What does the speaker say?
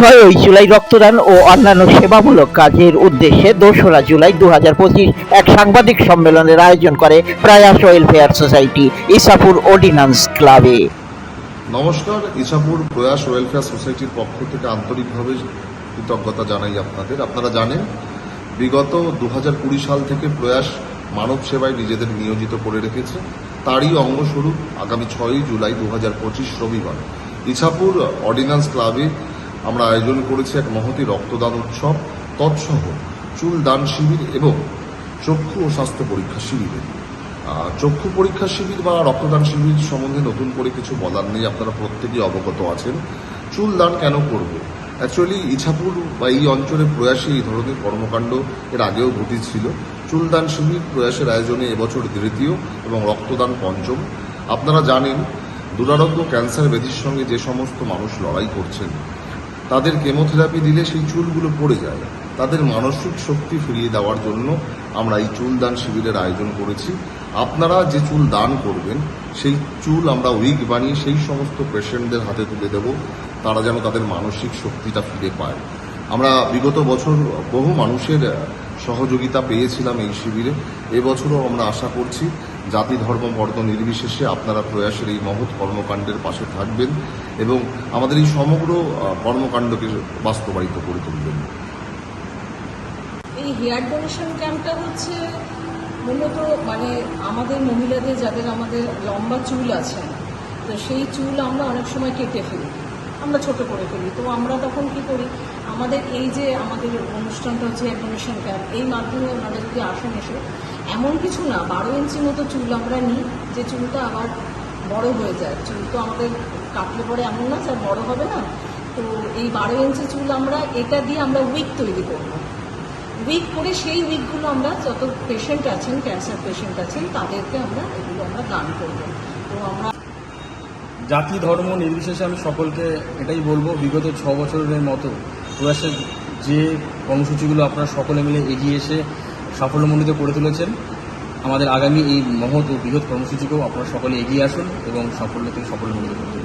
ছয়ই জুলাই রক্তদান ও অন্যান্য সেবামূলক কাজের উদ্দেশ্যে দোসরা জুলাই দু হাজার পঁচিশ এক সাংবাদিক সম্মেলনের আয়োজন করে প্রয়াস ওয়েলফেয়ার সোসাইটি, ইসাপুর অর্ডিন্যান্স ক্লাবে। নমস্কার, ইসাপুর প্রয়াস ওয়েলফেয়ার সোসাইটির পক্ষ থেকে আন্তরিকভাবে কৃতজ্ঞতা জানাই আপনাদের। আপনারা জানেন, বিগত দু সাল থেকে প্রয়াস মানব সেবায় নিজেদের নিয়োজিত করে রেখেছে। তারই অঙ্গস্বরূপ আগামী ছয়ই জুলাই দু হাজার পঁচিশ রবিবার। ইছাপুর অর্ডিন্যান্স ক্লাবে আমরা আয়োজন করেছি এক মহতি রক্তদান উৎসব, তৎসহ চুল দান শিবির এবং চক্ষু ও স্বাস্থ্য পরীক্ষা শিবিরের চক্ষু পরীক্ষা শিবির বা রক্তদান শিবির সম্বন্ধে নতুন করে কিছু বলার নেই, আপনারা প্রত্যেকেই অবগত আছেন। চুল দান কেন করব? অ্যাকচুয়ালি ইছাপুর বা এই অঞ্চলে প্রয়াসে এই ধরনের কর্মকাণ্ড এর আগেও ঘটেছিল। চুলদান শিবির প্রয়াসের আয়োজনে এবছর তৃতীয় এবং রক্তদান পঞ্চম। আপনারা জানেন, দুরারোগ্য, ক্যান্সার, ব্যাধির সঙ্গে যে সমস্ত মানুষ লড়াই করছেন তাদের কেমোথেরাপি দিলে সেই চুলগুলো পড়ে যায়। তাদের মানসিক শক্তি ফিরিয়ে দেওয়ার জন্য আমরা এই চুল দান শিবিরের আয়োজন করেছি। আপনারা যে চুল দান করবেন, সেই চুল আমরা উইক বানিয়ে সেই সমস্ত পেশেন্টদের হাতে তুলে দেব। তারা যেন তাদের মানসিক শক্তিটা ফিরে পায়। আমরা বিগত বছর বহু মানুষের সহযোগিতা পেয়েছিলাম এই শিবিরে। এবছরও আমরা আশা করছি জাতি, ধর্ম বর্ণ নির্বিশেষে আপনারা প্রয়াসের এই মহৎ কর্মকাণ্ডের পাশে থাকবেন এবং আমাদের এই সমগ্র কর্মকাণ্ডকে বাস্তবায়িত করে তুলবেন। এই হেয়ার ডোনেশন ক্যাম্পটা হচ্ছে মূলত মানে আমাদের মহিলাদের, যাদের আমাদের লম্বা চুল আছে, তো সেই চুল আমরা অনেক সময় কেটে ফেলি। আমরা ছোট করে ফেলি তো আমরা তখন কি করি? আমাদের এই যে আমাদের অনুষ্ঠানটা হচ্ছে ডোনেশন ক্যাম্প এই মাধ্যমে ওনারা যদি আসেন এসে এমন কিছু না, বারো ইঞ্চি মতো চুল আমরা নিই, যে চুলটা আবার বড় হয়ে যায়। চুল তো আমাদের কাটলে পরে এমন না যে বড় হবে না। তো এই বারো ইঞ্চি চুল আমরা, এটা দিয়ে আমরা উইক তৈরি করব। উইক করে সেই উইকগুলো আমরা যত পেশেন্ট আছেন ক্যান্সার পেশেন্ট আছেন, তাদেরকে আমরা এগুলো আমরা দান করব। তো আমরা জাতি, ধর্ম নির্বিশেষে আমি সকলকে এটাই বলব, বিগত ছ বছরের মতো প্রয়াসের যে কর্মসূচিগুলো আপনারা সকলে মিলে এগিয়ে এসে সাফল্যমণ্ডিত করে তুলেছেন, আমাদের আগামী এই মহৎ ও বৃহৎ কর্মসূচিকেও আপনারা সকলে এগিয়ে আসুন এবং সাফল্য থেকে সাফল্যমণ্ডিত করতে